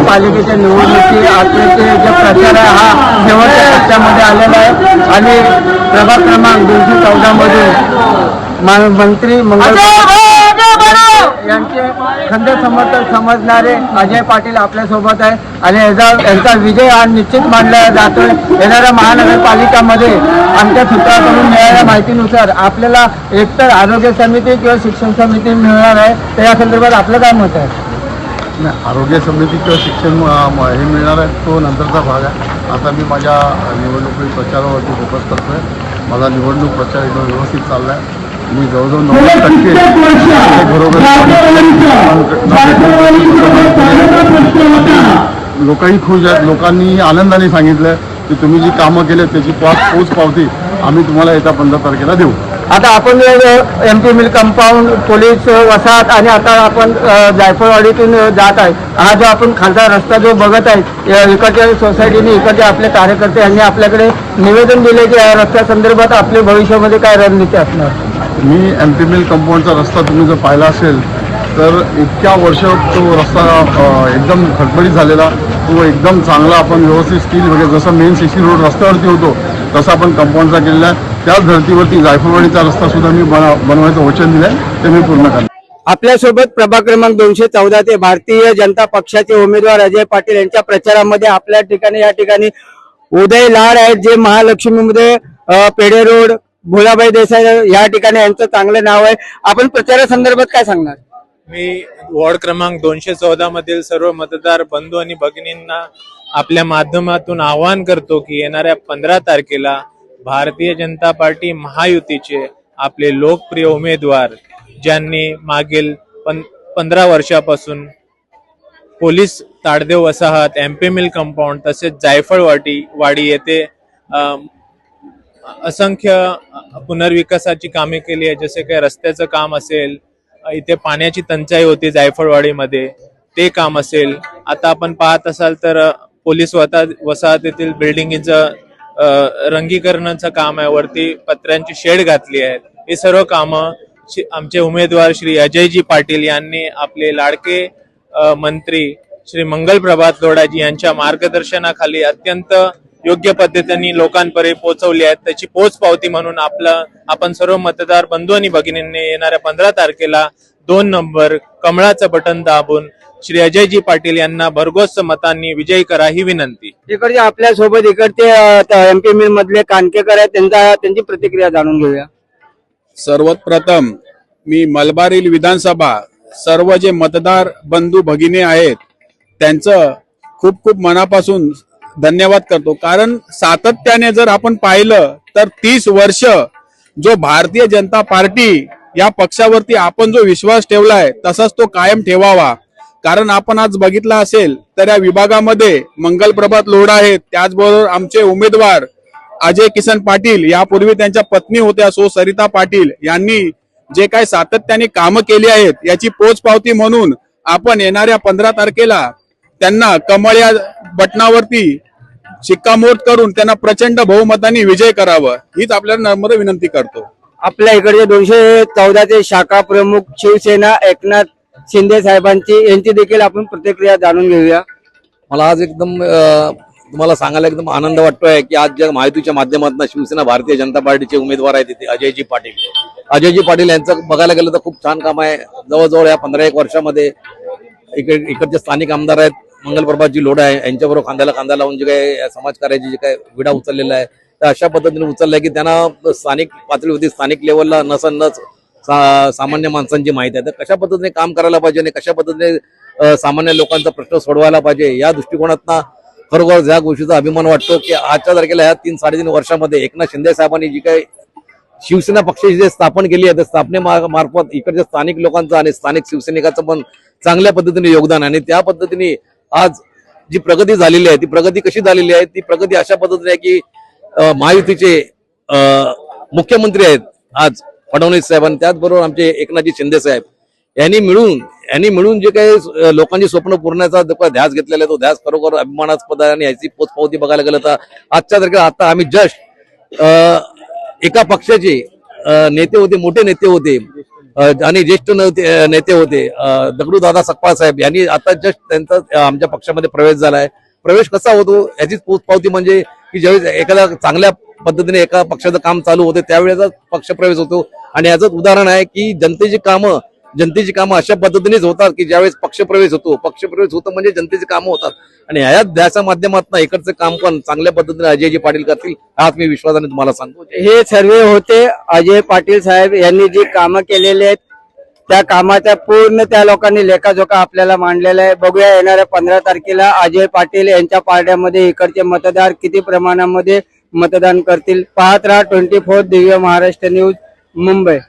महानगरपालिकेच्या निवडणुकी आपल्याचे जे प्रचार आहे हा शेवटच्या टप्प्यामध्ये आलेला आहे. आणि प्रभाग क्रमांक दोनशे चौदा मध्ये मंत्री मंगल यांचे खंड समर्थक समजणारे अजय पाटील आपल्यासोबत आहे आणि याचा यांचा विजय हा निश्चित मानला जातोय. येणाऱ्या महानगरपालिकामध्ये आमच्या सूत्राकडून मिळालेल्या माहितीनुसार आपल्याला एकतर आरोग्य समिती किंवा शिक्षण समिती मिळणार आहे. तर या संदर्भात आपलं काय मत आहे? नाही आरोग्य समिती किंवा शिक्षण हे मिळणार आहे. तो नंतरचा भाग आहे. आता मी माझ्या निवडणुकी प्रचारावरती फोकस करतो आहे माझा निवडणूक प्रचार एकदम व्यवस्थित चालला आहे मी जवळजवळ नव्वद टक्के घरोघरी लोकही खुश आहेत. लोकांनी आनंदाने सांगितलं की तुम्ही जी कामं केली त्याची पोच पोच पावती आम्ही तुम्हाला येत्या पंधरा तारखेला देऊ. आता आपण M P mill compound police वसाहत आणि आता आपण जायफळवाडीतून जात आहे. हा जो आपण खालचा रस्ता जो बघत आहे या इकडच्या सोसायटीने इकडचे आपले कार्यकर्ते यांनी आपल्याकडे निवेदन दिले की या रस्त्या संदर्भात भविष्यामध्ये काय रणनीती असणार? मी एम पी मिल कंपाऊंडचा रस्ता तुम्ही जर पाहिला असेल तर इतक्या वर्ष तो रस्ता एकदम खडबडीत झालेला. तो एकदम चांगला आपण व्यवस्थित स्टील वगैरे जसं मेन सीसी रोड रस्त्यावरती होतो तसा आपण कंपाऊंडचा केलेला आहे. त्याच धर्तीवरती जायफळवाडीचा रस्ता सुद्धा मी बना बनवायचं वचन दिलं आहे ते मी पूर्ण करणार. आपल्यासोबत प्रभाग क्रमांक दोनशे चौदा ते भारतीय जनता पक्षाचे उमेदवार अजय पाटील यांच्या प्रचारामध्ये आपल्या ठिकाणी या ठिकाणी उदय लाड आहेत जे महालक्ष्मीमध्ये पेढे रोड भोलाबाई देसाई या ठिकाणी यांचं चांगलं नाव आहे. आपण प्रचारासंदर्भात काय सांगणार? मी वॉर्ड क्रमांक दोनशे चौदा मधील सर्व मतदार बंधू आणि भगिनींना आपल्या माध्यमातून आवाहन करतो की येणाऱ्या पंधरा तारखेला भारतीय जनता पार्टी महायुतीचे आपले लोकप्रिय उमेदवार ज्यांनी मागील पं पंधरा वर्षापासून पोलीस ताडदेव वसाहत एमपी मिल कंपाऊंड तसेच जायफळवाडी वाडी येथे असंख्य पुनर्विकासाची कामे केली आहे जसे काही रस्त्याचं काम असेल इथे पाण्याची टंचाई होती जायफळवाडीमध्ये ते काम असेल. आता आपण पाहत असाल तर पोलीस वता वसाहतीतील बिल्डिंगचं रंगीकरणाचं काम आहे. वरती पत्र्यांची शेड घातली आहेत. हे सर्व कामं आमचे उमेदवार श्री अजयजी पाटील यांनी आपले लाडके मंत्री श्री मंगल प्रभात लोडाजी यांच्या मार्गदर्शनाखाली अत्यंत योग्य पद्धतीने लोकांपर्यंत पोहोचवली आहेत. त्याची पोच पावती म्हणून आपलं आपण सर्व मतदार बंधू आणि भगिनींनी येणाऱ्या पंधरा तारखेला दोन नंबर कमळाचं बटन दाबून श्री अजयजी पाटील यांना भरघोस मतांनी विजयी करा ही विनंती. इकडचे आपल्यासोबत इकडचे एम पी मिल मधले कानकेकर आहेत त्यांचा त्यांची प्रतिक्रिया जाणून घेऊया. सर्वात प्रथम मी मलबारील विधानसभा सर्व जे मतदार बंधू भगिनी आहेत त्यांचं खूप खूप मनापासून धन्यवाद करतो. कारण सातत्याने जर आपण पाहिलं तर तीस वर्ष जो भारतीय जनता पार्टी या पक्षावरती आपण जो विश्वास ठेवलाय तसाच तो कायम ठेवावा. कारण आपण आज बघितलं असेल तर या विभागामध्ये मंगल प्रभात लोढा आहेत त्याचबरोबर आमचे उमेदवार अजय किसन पाटील यापूर्वी त्यांच्या पत्नी होत्या सो सरिता पाटील यांनी जे काही सातत्याने कामं केली आहेत याची पोचपावती म्हणून आपण येणाऱ्या पंधरा तारखेला त्यांना कमळ या बटनावरती शिक्कामोर्त करून त्यांना प्रचंड बहुमताने विजय करावं हीच आपल्याला नम्र विनंती करतो. आपल्या इकडचे दोनशे चौदाचे शाखा प्रमुख शिवसेना एकनाथ शिंदे साहेबांची यांची देखील आपण प्रतिक्रिया जाणून घेऊया. मला आज एकदम अ, तुम्हाला सांगायला एकदम आनंद वाटतोय की आज ज्या माहितीच्या माध्यमातून शिवसेना भारतीय जनता पार्टीचे उमेदवार आहेत तिथे अजयजी पाटील. अजयजी पाटील यांचं बघायला गेलं तर खूप छान काम आहे. जवळजवळ या पंधरा एक वर्षामध्ये इकडे इकडचे स्थानिक आमदार आहेत. मंगलप्रभातजी लोढा आहे. यांच्याबरोबर खांद्याला खांदा लावून जे काही समाजकार्याची जे काही विडा उचललेला आहे तर अशा पद्धतीने उचललाय की त्यांना स्थानिक पातळीवरती स्थानिक लेवलला नसनच सा, सामान्य माणसांची माहिती आहे. तर कशा पद्धतीने काम करायला पाहिजे आणि कशा पद्धतीने सामान्य लोकांचा प्रश्न सोडवायला पाहिजे या दृष्टिकोनातनं खरोखर या गोष्टीचा अभिमान वाटतो की आजच्या तारखेला ह्या तीन साडेतीन वर्षामध्ये एकनाथ शिंदे साहेबांनी जी काही शिवसेना पक्षाची जे स्थापन केली आहे त्या स्थापने मार्फत इकडच्या स्थानिक लोकांचं आणि स्थानिक शिवसैनिकाचं पण चांगल्या पद्धतीने योगदान आणि त्या पद्धतीने आज जी प्रगती झालेली आहे ती प्रगती कशी झालेली आहे ती प्रगती अशा पद्धतीने आहे की महायुतीचे अ, मुख्यमंत्री आहेत आज. फडणवीस साहेब आणि त्याचबरोबर आमचे एकनाथजी शिंदे साहेब यांनी मिळून यांनी मिळून जे काही लोकांची स्वप्न पूर्णचा जो काही ध्यास घेतलेला आहे तो ध्यास खरोखर अभिमानास्पद आहे आणि याची पोचपावती बघायला गेलं तर आजच्या तारखेला आता आम्ही जस्ट एका पक्षाचे नेते होते मोठे नेते होते आणि ज्येष्ठ नेते नेते होते दगडू दादा सकपाळ साहेब यांनी आता जस्ट त्यांचा आमच्या पक्षामध्ये प्रवेश झालाय. प्रवेश कसा होतो याचीच पोचपावती म्हणजे की ज्यावेळेस एखाद्या चांगल्या पद्धतीने एका पक्षाचं काम चालू होते त्यावेळेचा पक्षप्रवेश होतो. आणि याचं उदाहरण आहे की जनतेची कामं जनतेची कामं अशा पद्धतीनेच होतात की ज्यावेळेस पक्षप्रवेश होतो. पक्षप्रवेश होतो म्हणजे जनतेची कामं होतात. आणि ह्या द्याच्या माध्यमातून इकडचं काम पण चांगल्या पद्धतीने अजयजी पाटील करतील हाच मी विश्वासाने तुम्हाला सांगतो. हे सर्वे होते. अजय पाटील साहेब यांनी जी कामं केलेली आहेत त्या कामाचा पूर्ण त्या लोकांनी लेखाजोखा आपल्याला मांडलेला आहे. बघूया येणाऱ्या पंधरा तारखेला अजय पाटील यांच्या पारड्यामध्ये इकडचे मतदार किती प्रमाणामध्ये मतदान करतील. पाहत राहा twenty four Divya Maharashtra news. Mumbai.